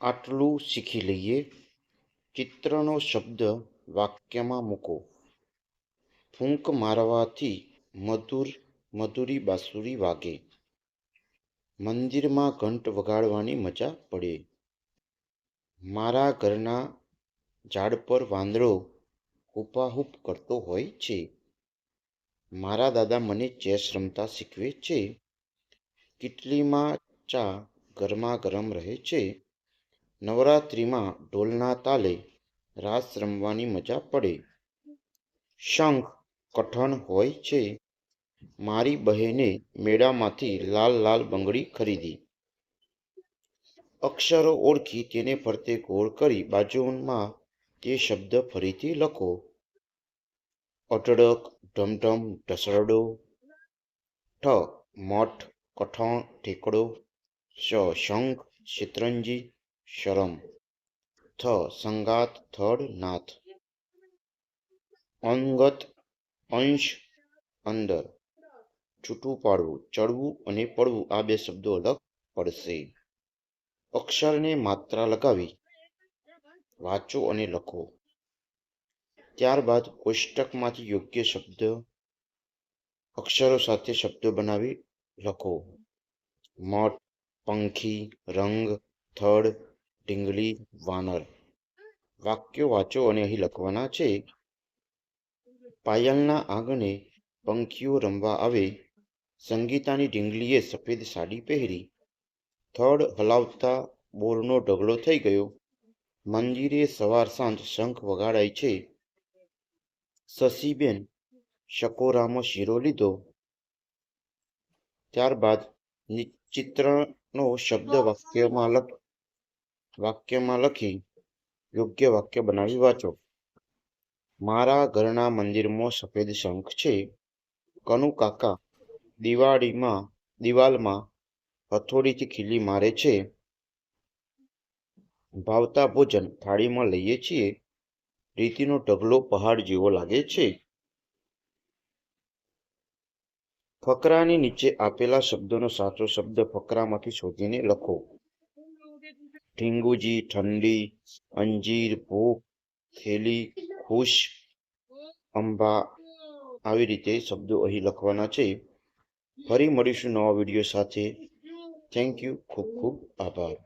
આટલું શીખી લઈએ. ચિત્રનો શબ્દ વાક્યમાં મૂકો. ફૂંક મારવાથી મધુર, મધુરી બાંસુરી વાગે. મંદિરમાં ઘંટ વગાડવાની મજા પડે. મારા ઘરના ઝાડ પર વાંદરો હુપાહુપ કરતો હોય છે. મારા દાદા મને ચેસ રમતા શીખવે છે. કીટલીમાં ચા ગરમા ગરમ રહે છે. નવરાત્રિમાં ઢોલના તાલે રાસ રમવાની મજા પડે. શંખ કઠણ હોય છે. મારી બહેને મેળામાંથી લાલ લાલ બંગડી ખરીદી. અક્ષરો ઓળખી તેને ફરતે ગોળ કરી બાજુમાં તે શબ્દ ફરીથી લખો. અટડક ઢમઢમ ઢસરડો ઠ, મઠ, કઠણ ઠેકડો શ શંખ, શેતરંજી. શરમ. થ. સંગાત થડ નાથ. અંગત અંશ અંદર. છૂટું પાડવું, ચડવું અને પડવું આ બે શબ્દો અલગ પડશે. અક્ષરને માત્રા લગાવી. વાંચો અને લખો. ત્યારબાદ કોષ્ટકમાંથી યોગ્ય શબ્દ, અક્ષરો સાથે શબ્દો બનાવી લખો. મઠ, પંખી, રંગ, થડ ઢીંગલી વાનર. વાક્યો વાંચો અને અહીં લખવાના છે. પાયલના આંગણે પંખીઓ રમવા આવે. સંગીતાની ઢીંગલીએ સફેદ સાડી પહેરી. થડ હલાવતા બોરનો ઢગલો થઈ ગયો. મંદિરે સવાર સાંજ શંખ વગાડાય છે. શશીબેન શકોરામાં શીરો લીધો. ત્યારબાદ ચિત્રનો શબ્દ વાક્યમાં લખ વાક્યમાં લખી, યોગ્ય વાક્ય બનાવી વાંચો. મારા ઘરના મંદિરમાં સફેદ શંખ છે. કનુ કાકા દિવાળીમાં, દિવાલમાં હથોડીથી ખીલી મારે છે. ભાવતા ભોજન થાળીમાં લઈએ છીએ. રીતિનો ઢગલો પહાડ જેવો લાગે છે. ફકરાની નીચે આપેલા શબ્દોનો સાચો શબ્દ ફકરામાંથી શોધીને લખો. ઢીંગુજી ઠંડી, અંજીર, ભૂખ, થેલી, ખુશ, અંબા આવી રીતે શબ્દો અહીં લખવાના છે. ફરી મળીશું નવા વીડિયો સાથે. થેન્ક યુ ખૂબ ખૂબ આભાર.